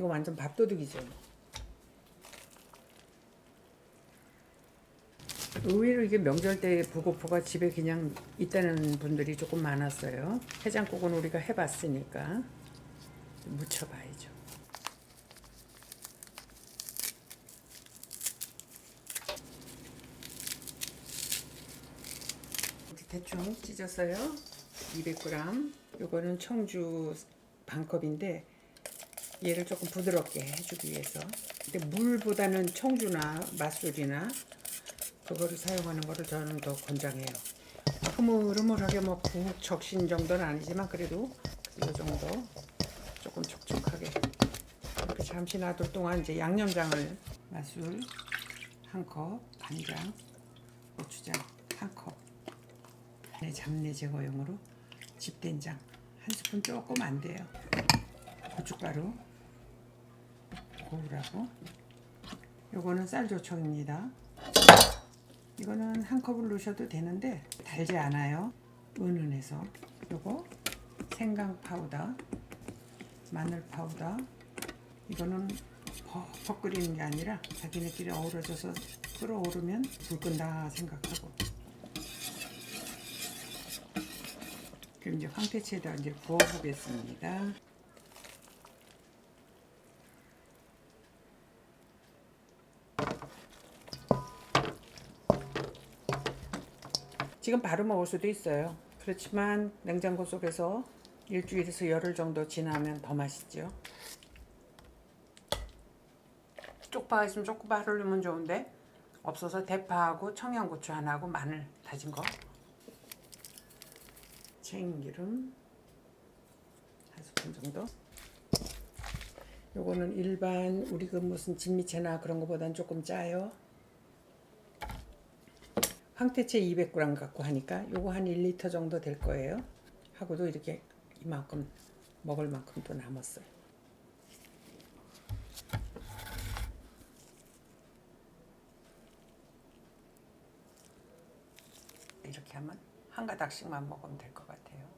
이거 완전 밥도둑이죠. 의외로 이게 명절 때 부고포가 집에 그냥 있다는 분들이 조금 많았어요. 해장국은 우리가 해봤으니까 무쳐봐야죠. 대충 찢었어요. 200g. 요거는 청주 반컵인데 얘를 조금 부드럽게 해주기 위해서. 근데 물보다는 청주나 맛술이나 그거를 사용하는 거를 저는 더 권장해요. 흐물흐물하게 뭐국 적신 정도는 아니지만 그래도 이 정도 조금 촉촉하게 이렇게 잠시 놔둘 동안 이제 양념장을 맛술 한 컵, 간장, 고추장 한 컵, 네, 잡내 제거용으로 집된장 한 스푼 조금 안 돼요. 고춧가루 고우라고 요거는 쌀조청입니다. 이거는 한 컵을 넣으셔도 되는데 달지 않아요. 은은해서 요거 생강 파우더, 마늘 파우더. 이거는 퍽퍽 끓이는 게 아니라 자기네끼리 어우러져서 끓어오르면 불 끈다 생각하고. 그럼 이제 황태채에다 이제 부어 보겠습니다. 지금 바로 먹을 수도 있어요. 그렇지만 냉장고 속에서 일주일에서 열흘 정도 지나면 더 맛있죠. 쪽파가 있으면 쪽파를 넣으면 좋은데 없어서 대파하고 청양고추 하나하고 마늘 다진 거 참기름 한 스푼 정도 요거는 일반 우리 그 무슨 진미채나 그런 거보단 조금 짜요 황태채 200g 갖고 하니까 요거 한 1리터 정도 될 거예요 하고도 이렇게 이만큼 먹을 만큼 또 남았어요 이렇게 하면 한 가닥씩만 먹으면 될 것 같아요.